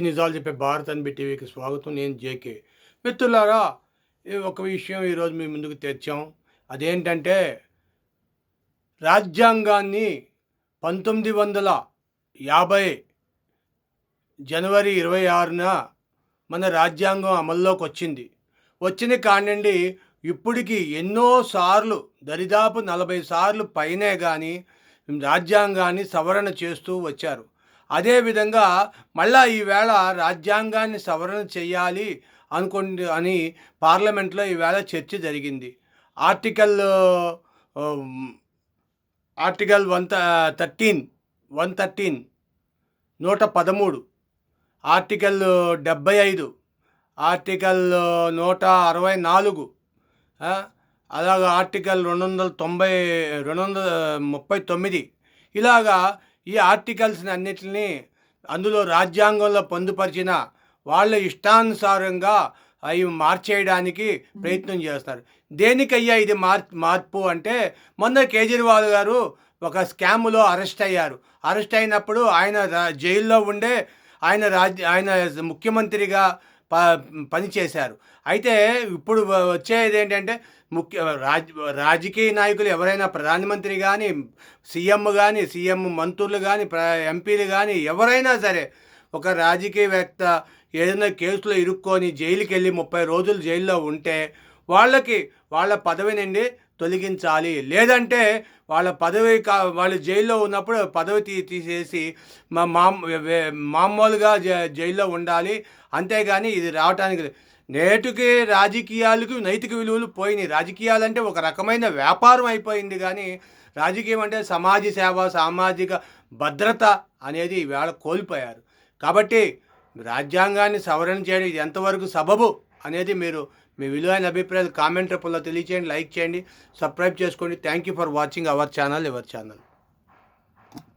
నిజాలు చెప్పే భారత్ అన్బి టీవీకి స్వాగతం నేను జేకే. మిత్రులారా ఈ ఒక విషయం ఈరోజు మీ ముందుకు తెచ్చాం. అదేంటంటే రాజ్యాంగాన్ని పంతొమ్మిది వందల యాభై జనవరి ఇరవై ఆరున మన రాజ్యాంగం అమల్లోకి వచ్చింది. వచ్చిన కానివ్వండి ఇప్పటికి ఎన్నోసార్లు దరిదాపు నలభై సార్లు పైనే కానీ రాజ్యాంగాన్ని సవరణ చేస్తూ వచ్చారు. అదేవిధంగా మళ్ళా ఈవేళ రాజ్యాంగాన్ని సవరణ చేయాలి అనుకోండి అని పార్లమెంట్లో ఈవేళ చర్చ జరిగింది. Article article one thirteen one thirteen నూట పదమూడు ఆర్టికల్ డెబ్బై ఐదు ఆర్టికల్ నూట అరవై నాలుగు అలాగ ఆర్టికల్ రెండు వందల తొంభై రెండు వందల ముప్పై తొమ్మిది ఇలాగా ఈ ఆర్టికల్స్ని అన్నిటిని అందులో రాజ్యాంగంలో పొందుపరిచిన వాళ్ళ ఇష్టానుసారంగా అవి మార్చేయడానికి ప్రయత్నం చేస్తారు. దేనికయ్యా ఇది మార్ మార్పు అంటే మొన్న కేజ్రీవాల్ గారు ఒక స్కామ్లో అరెస్ట్ అయ్యారు. అరెస్ట్ అయినప్పుడు ఆయన జైల్లో ఉండే ఆయన రాజ్య ఆయన ముఖ్యమంత్రిగా ప పనిచేశారు అయితే ఇప్పుడు వచ్చేది ఏంటంటే ముఖ్య రాజ్ రాజకీయ నాయకులు ఎవరైనా ప్రధానమంత్రి కానీ సీఎం కానీ సీఎం మంత్రులు కానీ ప్ర ఎంపీలు కానీ ఎవరైనా సరే ఒక రాజకీయవేత్త ఏదైనా కేసులో ఇరుక్కొని జైలుకి వెళ్ళి ముప్పై రోజులు జైల్లో ఉంటే వాళ్ళకి వాళ్ళ పదవి నుండి తొలగించాలి. లేదంటే వాళ్ళ పదవి కా వాళ్ళు జైల్లో ఉన్నప్పుడు పదవి తీ తీసేసి మా మామ్ మామూలుగా జ- జైల్లో ఉండాలి. అంతేగాని ఇది రావటానికి నేటికి రాజకీయాలకు నైతిక విలువలు పోయినాయి. రాజకీయాలు అంటే ఒక రకమైన వ్యాపారం అయిపోయింది కానీ రాజకీయం అంటే సమాజ సేవ సామాజిక భద్రత అనేది ఈవేళ కోల్పోయారు. కాబట్టి రాజ్యాంగాన్ని సవరణ చేయడం ఎంతవరకు సబబు? అనేది మీరు మీ విలువైన అభిప్రాయాలు కామెంట్ రూపంలో తెలియచేయండి లైక్ చేయండి సబ్స్క్రైబ్ చేసుకోండి. Thank you for watching our channel ever channel